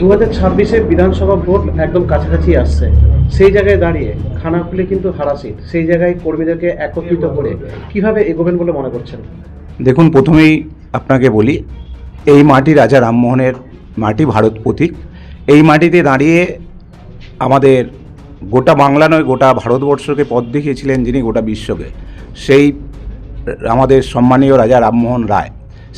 দু হাজার ছাব্বিশে বিধানসভা ভোট একদম কাছাকাছি আসছে। সেই জায়গায় দাঁড়িয়ে খানাকুলে কিন্তু হারাসিট সেই জায়গায় কর্মীদেরকে একত্রিত করে কীভাবে এগোবেন বলে মনে করছেন? দেখুন, প্রথমেই আপনাকে বলি, এই মাটি রাজা রামমোহনের মাটি ভারত প্রতীক। এই মাটিতে দাঁড়িয়ে আমাদের গোটা বাংলা নয়, গোটা ভারতবর্ষকে পথ দেখিয়েছিলেন যিনি গোটা বিশ্বকে। সেই আমাদের সম্মানীয় রাজা রামমোহন রায়।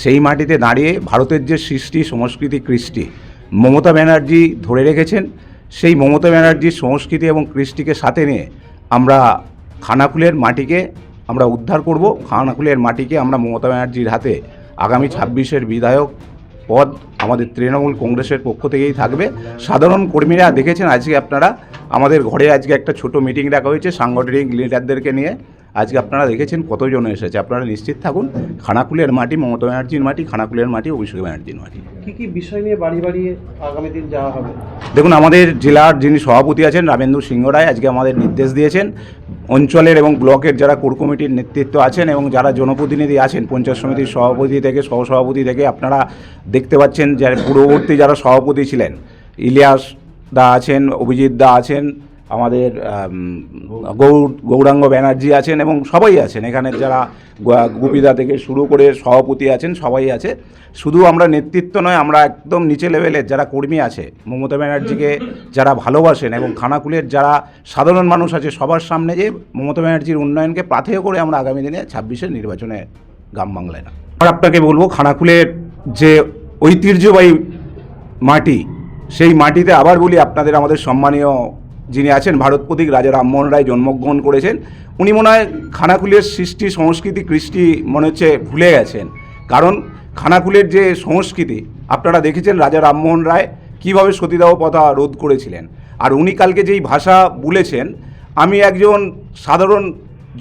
সেই মাটিতে দাঁড়িয়ে ভারতের যে সৃষ্টি, সংস্কৃতি, কৃষ্টি মমতা ব্যানার্জি ধরে রেখেছেন। সেই মমতা ব্যানার্জির সংস্কৃতি এবং কৃষ্টিকে সাথে নিয়ে আমরা খানাকুলের মাটিকে আমরা উদ্ধার করব। খানাকুলের মাটিকে আমরা মমতা ব্যানার্জির হাতে আগামী ছাব্বিশের বিধায়ক পদ আমাদের তৃণমূল কংগ্রেসের পক্ষ থেকেই থাকবে। সাধারণ কর্মীরা দেখেছেন আজকে আপনারা। আমাদের ঘরে আজকে একটা ছোট মিটিং রাখা হয়েছে সাংগঠনিক লিডারদেরকে নিয়ে। আজকে আপনারা দেখেছেন কতজন এসেছে। আপনারা নিশ্চিত থাকুন খানাকুলের মাটি মমতা ব্যানার্জির মাটি খানাকুলের মাটি অভিষেক ব্যানার্জির মাটি। কি কি বিষয় নিয়ে বাড়ি বাড়ি আগামী দিন যাওয়া হবে? দেখুন আমাদের জেলার যিনি সভাপতি আছেন রামেন্দু সিংহ রায় আজকে আমাদের নির্দেশ দিয়েছেন অঞ্চলের এবং ব্লকের যারা কোর কমিটির নেতৃত্ব আছেন এবং যারা জনপ্রতিনিধি আছেন পঞ্চায়েত সমিতির সভাপতি থেকে সহসভাপতি থেকে আপনারা দেখতে পাচ্ছেন যে পূর্ববর্তী যারা সভাপতি ছিলেন ইলিয়াস দা আছেন অভিজিৎ দা আছেন আমাদের আম, গৌর গৌরাঙ্গ ব্যানার্জি আছেন এবং সবাই আছেন। এখানে যারা গুপিদা থেকে শুরু করে সভাপতি আছেন সবাই আছে। শুধু আমরা নেতৃত্ব নয় আমরা একদম নিচে লেভেলের যারা কর্মী আছে মমতা ব্যানার্জিকে যারা ভালোবাসেন এবং খানাকুলের যারা সাধারণ মানুষ আছে সবার সামনে যে মমতা ব্যানার্জির উন্নয়নকে প্রাথেয় করে আমরা আগামী দিনে ছাব্বিশের নির্বাচনে গ্রাম বাংলায় না। আর আপনাকে বলব খানাকুলের যে ঐতিহ্যবাহী মাটি সেই মাটিতে আবার বলি আপনাদের আমাদের সম্মানীয় যিনি আছেন ভারত প্রতীক রাজা রামমোহন রায় জন্মগ্রহণ করেছেন, উনি মনে হয় খানাকুলের সৃষ্টি, সংস্কৃতি, কৃষ্টি মনে হচ্ছে ভুলে গেছেন। কারণ খানাকুলের যে সংস্কৃতি, আপনারা দেখেছেন রাজা রামমোহন রায় কীভাবে সতীদাহ প্রথা রোধ করেছিলেন। আর উনি কালকে যেই ভাষা বলেছেন, আমি একজন সাধারণ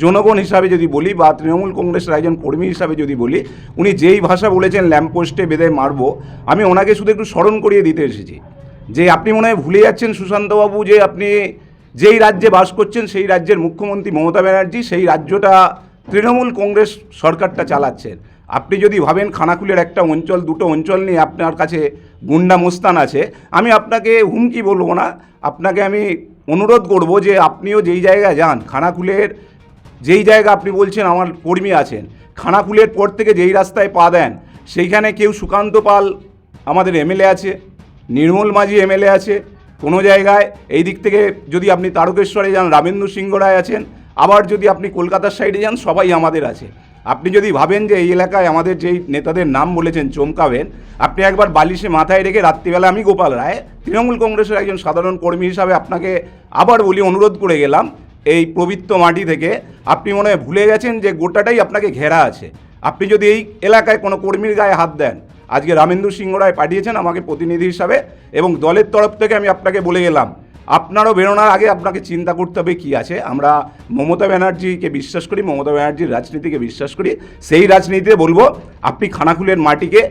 জনগণ হিসাবে যদি বলি বা তৃণমূল কংগ্রেসের একজন কর্মী হিসাবে যদি বলি, উনি যেই ভাষা বলেছেন, ল্যাম্পপোস্টে বেঁধে মারবো, আমি ওনাকে শুধু একটু স্মরণ করিয়ে দিতে এসেছি। যে আপনি মনে হয় ভুলে যাচ্ছেন সুশান্তবাবু, যে আপনি যেই রাজ্যে বাস করছেন সেই রাজ্যের মুখ্যমন্ত্রী মমতা ব্যানার্জি, সেই রাজ্যটা তৃণমূল কংগ্রেস সরকারটা চালাচ্ছেন। আপনি যদি ভাবেন খানাকুলের একটা অঞ্চল, দুটো অঞ্চল নিয়ে আপনার কাছে গুন্ডা মোস্তান আছে, আমি আপনাকে হুমকি বলব না। আপনাকে আমি অনুরোধ করব যে আপনিও যেই জায়গায় যান, খানাকুলের যেই জায়গা আপনি বলছেন আমার কর্মী আছেন, খানাকুলের পর থেকে যেই রাস্তায় পা দেন, সেইখানে কেউ সুকান্ত পাল আমাদের এমএলএ আছে। নির্মল মাঝি এমএলএ আছে, কোনো জায়গায়, এই দিক থেকে যদি আপনি তারকেশ্বরে যান, রামেন্দু সিংহ রায় আছেন, আবার যদি আপনি কলকাতার সাইডে যান, সবাই আমাদের আছে। আপনি যদি ভাবেন যে এই এলাকায় আমাদের যেই নেতাদের নাম বলেছেন, চমকাবেন, আপনি একবার বালিশে মাথায় রেখে রাত্রিবেলা আমি গোপাল রায়, তৃণমূল কংগ্রেসের একজন সাধারণ কর্মী হিসাবে আপনাকে আবার বলি অনুরোধ করে গেলাম, এই পবিত্র মাটি থেকে, আপনি মনে হয় ভুলে গেছেন যে গোটাটাই আপনাকে ঘেরা আছে। আপনি যদি এই এলাকায় কোনো কর্মীর গায়ে হাত দেন আজকে রামেন্দু সিংহ রায় পাঠিয়েছেন আমাকে প্রতিনিধি হিসাবে এবং দলের তরফ থেকে আমি আপনাকে বলে গেলাম, আপনারও বেরোনোর আগে আপনাকে চিন্তা করতে হবে কী আছে। আমরা মমতা ব্যানার্জিকে বিশ্বাস করি, মমতা ব্যানার্জির রাজনীতিকে বিশ্বাস করি, সেই রাজনীতিতে বলব, আপনি খানাকুলের মাটিকে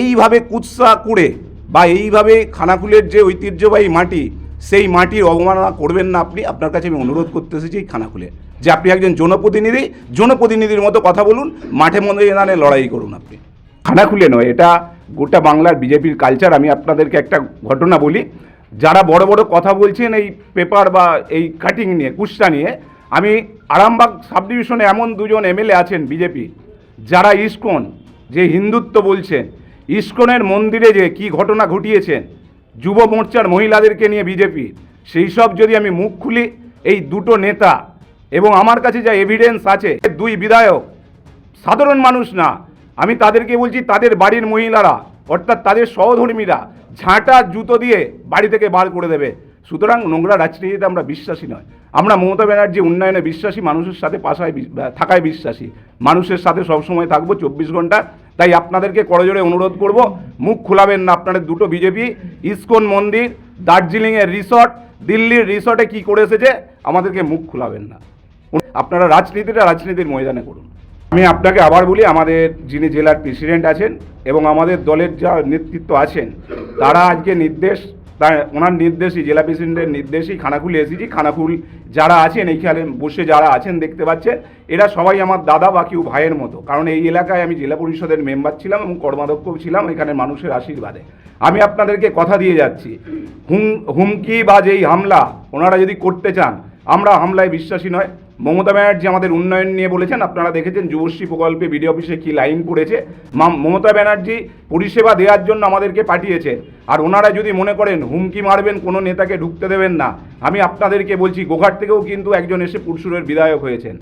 এইভাবে কুৎসা করে বা এইভাবে খানাকুলের যে ঐতিহ্যবাহী মাটি, সেই মাটির অবমাননা করবেন না আপনি। আপনার কাছে আমি অনুরোধ করতে এসেছি এই খানাকুলে, যে আপনি একজন জনপ্রতিনিধি, জনপ্রতিনিধির মতো কথা বলুন, মাঠে ময়দানে লড়াই করুন আপনি। খানাকুলে নয়, এটা গোটা বাংলার বিজেপির কালচার আমি আপনাদেরকে একটা ঘটনা বলি। যারা বড় বড় কথা বলছেন এই পেপার বা এই কাটিং নিয়ে কুস্তা নিয়ে, আমি আরামবাগ সাব ডিভিশনে এমন দুজন এমএলএ আছেন বিজেপি, যারা ইস্কন, যে হিন্দুত্ব বলছেন, ইস্কনের মন্দিরে যে কি ঘটনা ঘটিয়েছেন, যুব মোর্চার মহিলাদেরকে নিয়ে বিজেপি, সেই সব যদি আমি মুখ খুলি, এই দুটো নেতা এবং আমার কাছে যা এভিডেন্স আছে, দুই বিধায়ক, সাধারণ মানুষ না আমি তাদেরকে বলছি, তাদের বাড়ির মহিলারা, অর্থাৎ তাদের সহধর্মীরা, ঝাঁটা, জুতো দিয়ে বাড়ি থেকে বার করে দেবে। সুতরাং নোংরা রাজনীতিতে আমরা বিশ্বাসী নয়। আমরা মমতা ব্যানার্জি উন্নয়নে বিশ্বাসী, মানুষের সাথে পাশায় থাকায় বিশ্বাসী। মানুষের সাথে সবসময় থাকব চব্বিশ ঘণ্টা। তাই আপনাদেরকে করজোরে অনুরোধ করব, মুখ খোলাবেন না আপনাদের দুটো বিজেপি, ইসকন মন্দির, দার্জিলিংয়ের রিসর্ট, দিল্লির রিসর্টে কি করে এসেছে, আমাদেরকে মুখ খোলাবেন না। আপনারা রাজনীতিটা রাজনীতির ময়দানে করুন। আমি আপনাকে আবার বলি, আমাদের যিনি জেলার প্রেসিডেন্ট আছেন এবং আমাদের দলের যা নেতৃত্ব আছেন, তারা আজকে নির্দেশ তাই ওনার নির্দেশই, জেলা প্রেসিডেন্টের নির্দেশই খানাকুল এসেছি খানাকুল যারা আছেন, এইখানে বসে যারা আছেন দেখতে পাচ্ছেন, এরা সবাই আমার দাদা বা কেউ ভাইয়ের মতো। কারণ এই এলাকায় আমি জেলা পরিষদের মেম্বার ছিলাম এবং কর্মাধ্যক্ষও ছিলাম এখানে মানুষের আশীর্বাদে। আমি আপনাদেরকে কথা দিয়ে যাচ্ছি। হুম, হুমকি বা যেই হামলা ওনারা যদি করতে চান, আমরা হামলায় বিশ্বাসী নয়। মমতা ব্যানার্জি আমাদের উন্নয়ন নিয়ে বলেছেন। আপনারা দেখেছেন যুবশ্রী প্রকল্পে বিডি অফিসে কি লাইন পড়েছে। মমতা ব্যানার্জি পরিষেবা দেওয়ার জন্য আমাদেরকে পাঠিয়েছে আর ওনারা যদি মনে করেন হুমকি মারবেন, কোনো নেতাকে ঢুকতে দেবেন না। আমি আপনাদেরকে বলছি, গোঘাট থেকেও কিন্তু একজন এসে পুরসুরের বিধায়ক হয়েছেন।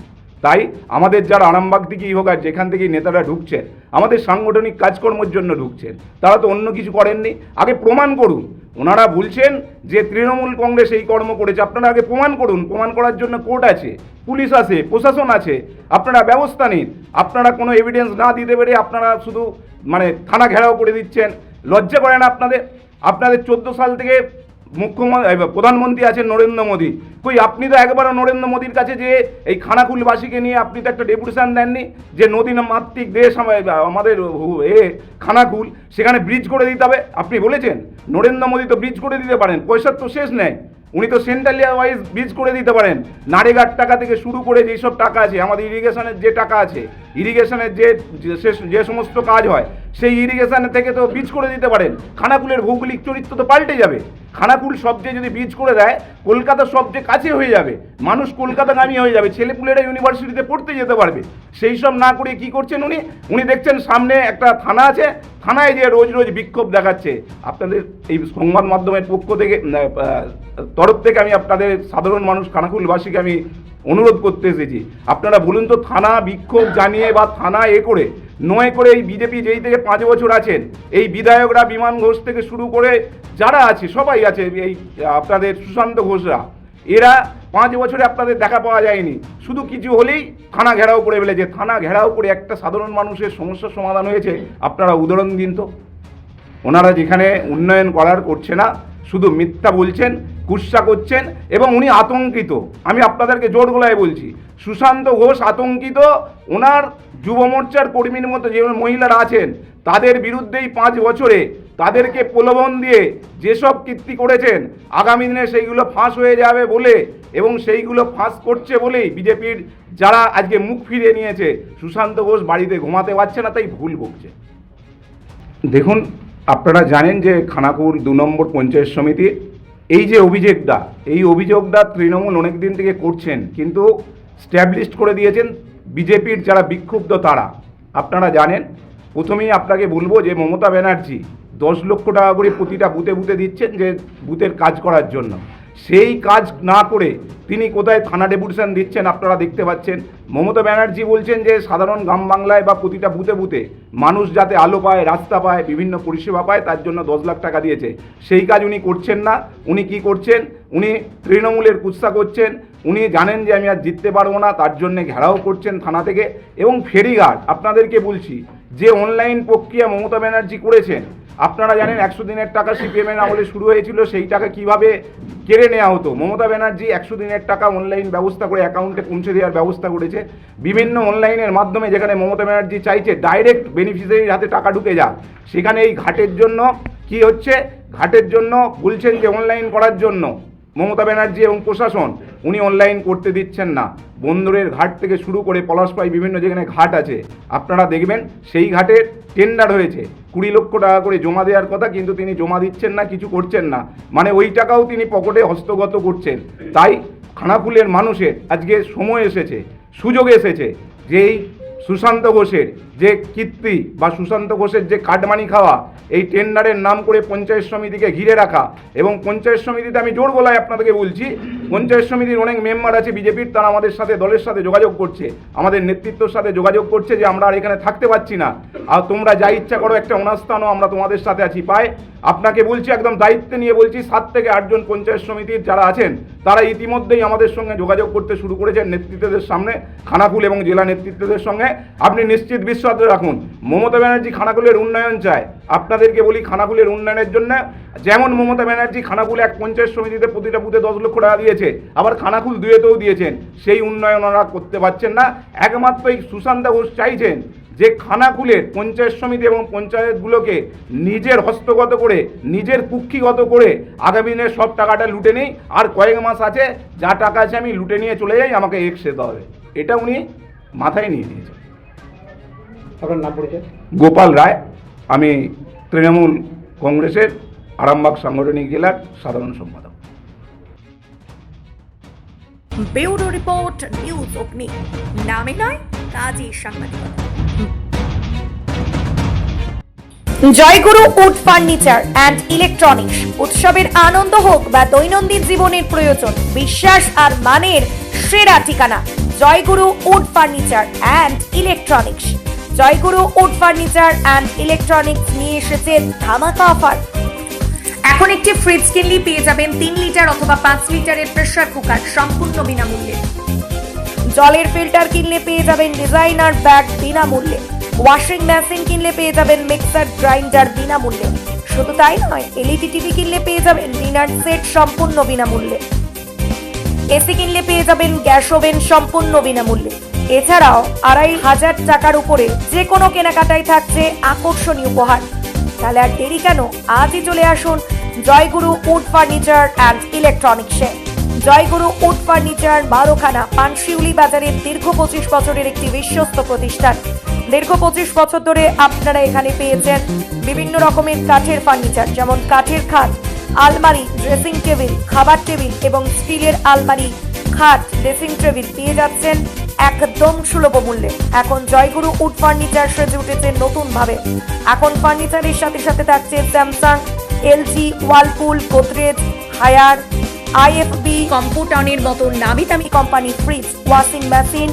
তাই আমাদের যারা আরামবাগ থেকেই হোক আর যেখান থেকেই নেতারা ঢুকছেন, আমাদের সাংগঠনিক কাজকর্মের জন্য ঢুকছেন, তারা তো অন্য কিছু করেননি। আগে প্রমাণ করুন। ওনারা বলছেন যে তৃণমূল কংগ্রেস এই কর্ম করেছে। আপনারা আগে প্রমাণ করুন। প্রমাণ করার জন্য কোর্ট আছে। পুলিশ আছে, প্রশাসন আছে, আপনারা ব্যবস্থা নিন। আপনারা কোনো এভিডেন্স না দিতে পেরে আপনারা শুধু মানে থানা ঘেরাও করে দিচ্ছেন। লজ্জা করে না আপনাদের? আপনাদের চোদ্দ সাল থেকে মুখ্যমন্ত্রী প্রধানমন্ত্রী আছেন নরেন্দ্র মোদী। কই, আপনি তো একবারও নরেন্দ্র মোদীর কাছে যে এই খানাকুলবাসীকে নিয়ে আপনি তো একটা ডেপুটেশন দেননি, যে নদী মাতৃক দেশ আমা- আমাদের এ খানাকুল সেখানে ব্রিজ করে দিতে হবে? আপনি বলেছেন, নরেন্দ্র মোদী তো ব্রিজ করে দিতে পারেন, পয়সার তো শেষ নেই। উনি তো সেন্ট্রালিয়া ওয়াইজ ব্রিজ করে দিতে পারেন। নারেগার টাকা থেকে শুরু করে যেই সব টাকা আছে, আমাদের ইরিগেশনের যে টাকা আছে ইরিগেশনের যে যে সমস্ত কাজ হয় সেই ইরিগেশনের থেকে তো বীজ করে দিতে পারেন। খানাকুলের ভৌগোলিক চরিত্র তো পাল্টে যাবে। খানাকুল সবচেয়ে যদি বীজ করে দেয়, কলকাতা সবচেয়ে কাছে হয়ে যাবে। মানুষ কলকাতাগামী হয়ে যাবে। ছেলেপুলেরা ইউনিভার্সিটিতে পড়তে যেতে পারবে। সেই সব না করে কি করছেন উনি? উনি দেখছেন সামনে একটা থানা আছে। থানায় যে রোজ রোজ বিক্ষোভ দেখাচ্ছে। আপনাদের এই সংবাদ মাধ্যমের পক্ষ থেকে তরফ থেকে আমি আপনাদের সাধারণ মানুষ, খানাকুলবাসীকে আমি অনুরোধ করতে এসেছি। আপনারা বলুন তো, থানা বিক্ষোভ জানিয়ে বা থানা এ করে নয় করে এই বিজেপি যেই থেকে পাঁচ বছর আছেন, এই বিধায়করা, বিমান ঘোষ থেকে শুরু করে যারা আছে, সবাই আছে এই, আপনাদের সুশান্ত ঘোষরা, এরা পাঁচ বছরে আপনাদের দেখা পাওয়া যায়নি। শুধু কিছু হলেই থানা ঘেরাও করে ফেলেছে। থানা ঘেরাও করে একটা সাধারণ মানুষের সমস্যার সমাধান হয়েছে। আপনারা উদাহরণ দিন তো। ওনারা যেখানে উন্নয়ন করার করছে না, শুধু মিথ্যা বলছেন, কুৎসা করছেন এবং উনি আতঙ্কিত। আমি আপনাদেরকে জোর গলায় বলছি, সুশান্ত ঘোষ আতঙ্কিত, ওনার যুব মোর্চার কর্মীর মতো যে মহিলারা আছেন, তাদের বিরুদ্ধেই পাঁচ বছরে তাদেরকে প্রলোভন দিয়ে যেসব কীর্তি করেছেন, আগামী দিনে সেইগুলো ফাঁস হয়ে যাবে বলে এবং সেইগুলো ফাঁস করছে বলেই বিজেপির যারা আজকে মুখ ফিরিয়ে নিয়েছে, সুশান্ত ঘোষ বাড়িতে ঘুমাতে পারছে না, তাই ভুল বকছে। দেখুন, আপনারা জানেন যে খানাকুর দু নম্বর পঞ্চায়েত সমিতি, এই যে অভিযোগটা, এই অভিযোগটা তৃণমূল অনেক দিন থেকে করছেন, কিন্তু স্ট্যাবলিশড করে দিয়েছেন বিজেপির যারা বিক্ষুব্ধ তারা, আপনারা জানেন, প্রথমেই আপনাকে বলব যে মমতা ব্যানার্জি দশ লক্ষ টাকা করে প্রতিটা বুথে বুথে দিচ্ছেন যে বুথের কাজ করার জন্য। সেই কাজ না করে তিনি কোথায় থানা ডেপুটেশন দিচ্ছেন আপনারা দেখতে পাচ্ছেন। মমতা ব্যানার্জি বলছেন যে সাধারণ গ্রাম বাংলায় বা প্রতিটা বুথে বুথে মানুষ যাতে আলো পায়, রাস্তা পায়, বিভিন্ন পরিষেবা পায়, তার জন্য দশ লাখ টাকা দিয়েছে। সেই কাজ উনি করছেন না। উনি কি করছেন? উনি তৃণমূলের কুৎসা করছেন। উনি জানেন যে আমি আর জিততে পারব না, তার জন্যে ঘেরাও করছেন থানা থেকে। এবং ফেরিঘাট, আপনাদেরকে বলছি, যে অনলাইন প্রক্রিয়া মমতা ব্যানার্জি করেছেন আপনারা জানেন একশো দিনের টাকা সিপিএমের আমলে শুরু হয়েছিল, সেই টাকা কীভাবে কেড়ে নেওয়া হতো? মমতা ব্যানার্জি একশো দিনের টাকা অনলাইন ব্যবস্থা করে অ্যাকাউন্টে পৌঁছে দেওয়ার ব্যবস্থা করেছে। বিভিন্ন অনলাইনের মাধ্যমে যেখানে মমতা ব্যানার্জি চাইছে ডাইরেক্ট বেনিফিশিয়ারির হাতে টাকা ঢুকে যাক। সেখানে এই ঘাটের জন্য কি হচ্ছে? ঘাটের জন্য বলছেন যে অনলাইন করার জন্য মমতা ব্যানার্জি এবং প্রশাসন, উনি অনলাইন করতে দিচ্ছেন না। বন্দরের ঘাট থেকে শুরু করে পলাশপাই বিভিন্ন যেখানে ঘাট আছে, আপনারা দেখবেন সেই ঘাটের টেন্ডার হয়েছে। কুড়ি লক্ষ টাকা করে জমা দেওয়ার কথা, কিন্তু তিনি জমা দিচ্ছেন না, কিছু করছেন না। মানে ওই টাকাও তিনি পকেটে হস্তগত করছেন। তাই খানাকুলের মানুষের আজকে সময় এসেছে, সুযোগ এসেছে যে এই সুশান্ত ঘোষের যে কীর্তি বা সুশান্ত ঘোষের যে কাটমানি খাওয়া, এই টেন্ডারের নাম করে পঞ্চায়েত সমিতিকে ঘিরে রাখা এবং পঞ্চায়েত সমিতিতে আমি জোর গলায় আপনাদেরকে বলছি পঞ্চায়েত সমিতির অনেক মেম্বার আছে, বিজেপির, তারা আমাদের সাথে, দলের সাথে যোগাযোগ করছে। আমাদের নেতৃত্বর সাথে যোগাযোগ করছে যে আমরা আর এখানে থাকতে পারছি না। আর তোমরা যা ইচ্ছা করো, একটা অনাস্থানও আমরা তোমাদের সাথে আছি। পাই আপনাকে বলছি, একদম দায়িত্বে নিয়ে বলছি, সাত থেকে আটজন পঞ্চায়েত সমিতির যারা আছেন, তারা ইতিমধ্যেই আমাদের সঙ্গে যোগাযোগ করতে শুরু করেছেন নেতৃত্বদের সামনে, খানাকুল এবং জেলা নেতৃত্বদের সঙ্গে। আপনি নিশ্চিত বিশ্বাস রাখুন মমতা ব্যানার্জি খানাকুলের উন্নয়ন চায়। আপনাদেরকে বলি খানাকুলের উন্নয়নের জন্য যেমন মমতা ব্যানার্জি খানাকুল এক পঞ্চায়েত সমিতিতে প্রতিটা বুথে দশ লক্ষ টাকা দিয়েছে, আবার খানাকুল দুয়েতেও দিয়েছেন। সেই উন্নয়ন ওনারা করতে পারছেন না। একমাত্র এই সুশান্ত ঘোষ চাইছেন যে খানাকুলের পঞ্চায়েত সমিতি এবং পঞ্চায়েতগুলোকে নিজের হস্তগত করে, নিজের কুক্ষিগত করে আগামী দিনে সব টাকাটা লুটে নেই। আর কয়েক মাস আছে, যা টাকা আছে আমি লুটে নিয়ে চলে যাই, আমাকে এক্স যেতে হবে। এটা উনি মাথায় নিয়ে নিয়েছেন। আপনার নাম পরিচয়? গোপাল রায়। আমি তৃণমূল কংগ্রেসের আরামবাগ সাংগঠনিক জেলার সাধারণ সম্পাদক। ব্যুরো রিপোর্ট নিউজ অগ্নি। নামে নয় কাজী সাংবাদিকতা Joyguru wood furniture and electronics. উৎসবের আনন্দ হোক বা দৈনন্দিন জীবনের প্রয়োজন বিশ্বাস আর মানের সেরা ঠিকানা। Joyguru wood furniture and electronics. Joyguru wood furniture and electronics নিয়ে এসেছে ধামাকা অফার। এখন একটি ফ্রিজ কিনলেই পেয়ে যাবেন তিন লিটার অথবা পাঁচ লিটারের প্রেসার কুকার সম্পূর্ণ বিনামূল্যে। জলের ফিল্টার কিনলে পেয়ে যাবেন ডিজাইনার ব্যাগ বিনামূল্যে। ওয়াশিং মেশিন কিনলে পেয়ে যাবেন মিক্সার গ্রাইন্ডার বিনামূল্যে। শুধু তাই নয় এলইডি টিভি কিনলে পেয়ে যাবেন ডিনার সেট সম্পূর্ণ বিনামূল্যে। এসি কিনলে পেয়ে যাবেন গ্যাস ওভেন সম্পূর্ণ বিনামূল্যে। এছাড়াও আড়াই হাজার টাকার উপরে যে কোনো কেনাকাটায় থাকছে আকর্ষণীয় উপহার। তাহলে আর দেরি কেন? আজই চলে আসুন জয়গুরু উড ফার্নিচার অ্যান্ড ইলেকট্রনিক্সে জয়গুরু উড ফার্নিচার বারোখানা পানশিউলি বাজারের দীর্ঘ পঁচিশ বছরের একটি বিশ্বস্ত প্রতিষ্ঠান। দীর্ঘ পঁচিশ বছর ধরে আপনারা এখানে পেয়েছেন বিভিন্ন রকমের কাঠের ফার্নিচার, যেমন কাঠের খাট, আলমারি ড্রেসিং টেবিল খাবার টেবিল এবং স্টিলের আলমারি, খাট ড্রেসিং টেবিল পেয়ে যাচ্ছেন একদম সুলভ মূল্যে। এখন জয়গুরু উড ফার্নিচার সেজে উঠেছে নতুন ভাবে এখন ফার্নিচারের সাথে সাথে থাকছে Samsung LG Whirlpool Godrej Haier IFB কম্পিউটারের মতো নামি দামি company fridge washing machine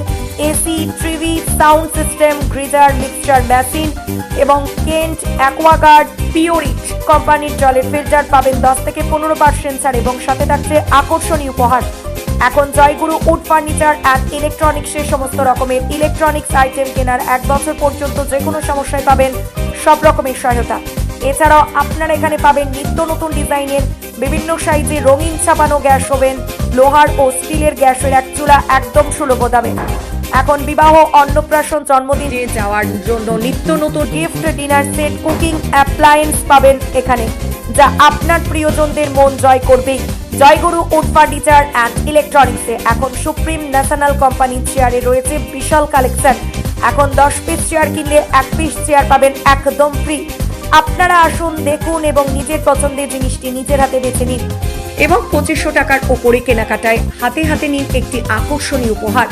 AC TV sound system geyser mixture machine এবং কেন্ট অ্যাকোয়াগার্ড পিওরিট কোম্পানির জলের ফিল্টার পাবেন দশ থেকে পনেরো পার্সেন্ট ছাড় এবং সাথে থাকছে আকর্ষণীয় উপহার। এখন জয়গুরু উড ফার্নিচার অ্যান্ড ইলেকট্রনিক্সের সমস্ত রকমের ইলেকট্রনিক্স আইটেম কেনার এক বছর পর্যন্ত যে কোনো সমস্যায় পাবেন সব রকমের সহায়তা। এছাড়াও আপনারা এখানে পাবেন নিত্য নতুন ডিজাইনের বিভিন্ন সাইজে রঙিন ছাপানো গ্যাস ওভেন, লোহার ও স্টিলের গ্যাসের এক চুলা একদম সুলভ দামে। এখন বিবাহ, অন্নপ্রাশন, জন্মদিনে যাওয়ার জন্য নিত্য নতুন gift dinner set cooking appliance পাবেন এখানে, যা আপনার প্রিয়জনদের মন জয় করবে জয়গুরু উড ফার্নিচার অ্যান্ড ইলেকট্রনিক্সে এখন সুপ্রিম ন্যাশনাল কোম্পানির চেয়ারে রয়েছে বিশাল কালেকশন। এখন দশ পিস চেয়ার কিনলে এক পিস চেয়ার পাবেন একদম ফ্রি আপনারা আসুন, দেখুন এবং নিজের পছন্দের জিনিসটি নিজের হাতে বেছে নিন। এবং পঁচিশশো টাকার ওপরে কেনাকাটায় হাতে হাতে নিন একটি আকর্ষণীয় উপহার।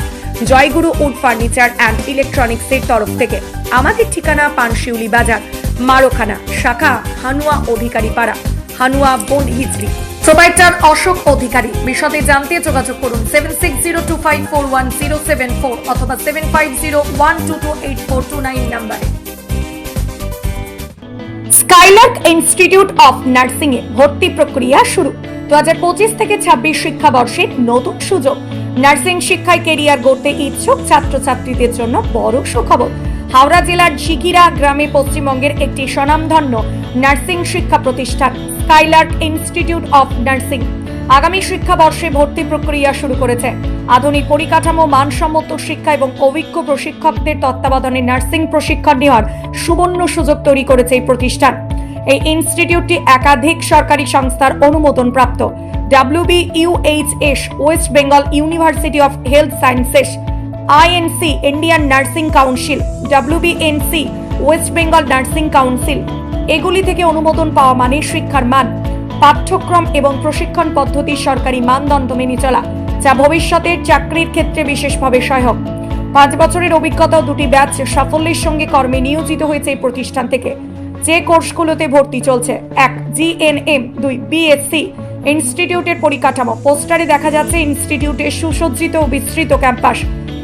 জয়গুরু উড ফার্নিচার অ্যান্ড ইলেকট্রনিক্সের তরফ থেকে। আমাদের ঠিকানা পানশিউলি বাজার, মারোখানা, শাখা, হানুয়া অধিকারী পাড়া হানুয়া বন হিজড়ি প্রোভাইডার অশোক অধিকারী। বিশদে জানতে যোগাযোগ করুন seven six zero two five four one zero seven four অথবা seven five zero one two two eight four two nine নাম্বারে। স্কাইলার্ক ইনস্টিটিউট অফ নার্সিং এ ভর্তি প্রক্রিয়া শুরু। দু হাজার পঁচিশ থেকে ছাব্বিশ শিক্ষাবর্ষে নতুন সুযোগ। নার্সিং শিক্ষায় কেরিয়ার গড়তে ইচ্ছুক ছাত্রছাত্রীদের জন্য বড় সুখবর। হাওড়া জেলার ঝিকিরা গ্রামে পশ্চিমবঙ্গের একটি স্বনামধন্য নার্সিং শিক্ষা প্রতিষ্ঠান, স্কাইলার্ক ইনস্টিটিউট অফ নার্সিং। আগামী শিক্ষাবর্ষে ভর্তি প্রক্রিয়া শুরু করেছে। আধুনিক পরিকাঠামো, মানসম্মত শিক্ষা এবং অভিজ্ঞ প্রশিক্ষকদের তত্ত্বাবধানে নার্সিং প্রশিক্ষণ নেওয়ার সুবর্ণ সুযোগ তৈরি করেছে এই প্রতিষ্ঠান। এই ইনস্টিটিউটটি একাধিক সরকারি সংস্থার অনুমোদন প্রাপ্ত WB UHS West Bengal University of Health Sciences. INC Indian Nursing Council WBNC West Bengal Nursing Council এগুলি থেকে অনুমোদন পাওয়া মানে শিক্ষার মান। পাঠ্যক্রম এবং প্রশিক্ষণ পদ্ধতি সরকারি মানদণ্ড মেনে চলা, যা ভবিষ্যতের চাকরির ক্ষেত্রে বিশেষভাবে সহায়ক। পাঁচ বছরের অভিজ্ঞতা দুটি ব্যাচ সাফল্যের সঙ্গে কর্মে নিয়োজিত হয়েছে এই প্রতিষ্ঠান থেকে। যে কোর্সগুলোতে ভর্তি চলছে, এক জিএনএম দুই বিএসসি ইনস্টিটিউটের পরিকাঠামো। পোস্টারে দেখা যাচ্ছে ইনস্টিটিউটের সুসজ্জিত ও বিস্তৃত ক্যাম্পাস।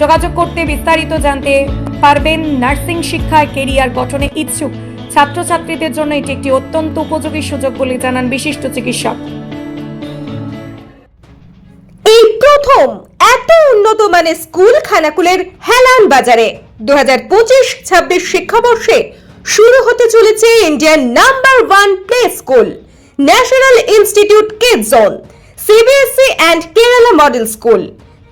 যোগাযোগ করতে বিস্তারিত জানতে পারবেন নার্সিং শিক্ষায় কেরিয়ার গঠনে ইচ্ছুক ছাত্রছাত্রীদের জন্য এটি একটি অত্যন্ত উপযোগী সুযোগ বলে জানান বিশিষ্ট চিকিৎসক। এই প্রথম এত উন্নত মানের স্কুল খানাকুলের হেলান বাজারে দু হাজার পঁচিশ ছাব্বিশ শিক্ষাবর্ষে শুরু হতে চলেছে Indian number one play school, National Institute Kids CBSE and Kerala model school.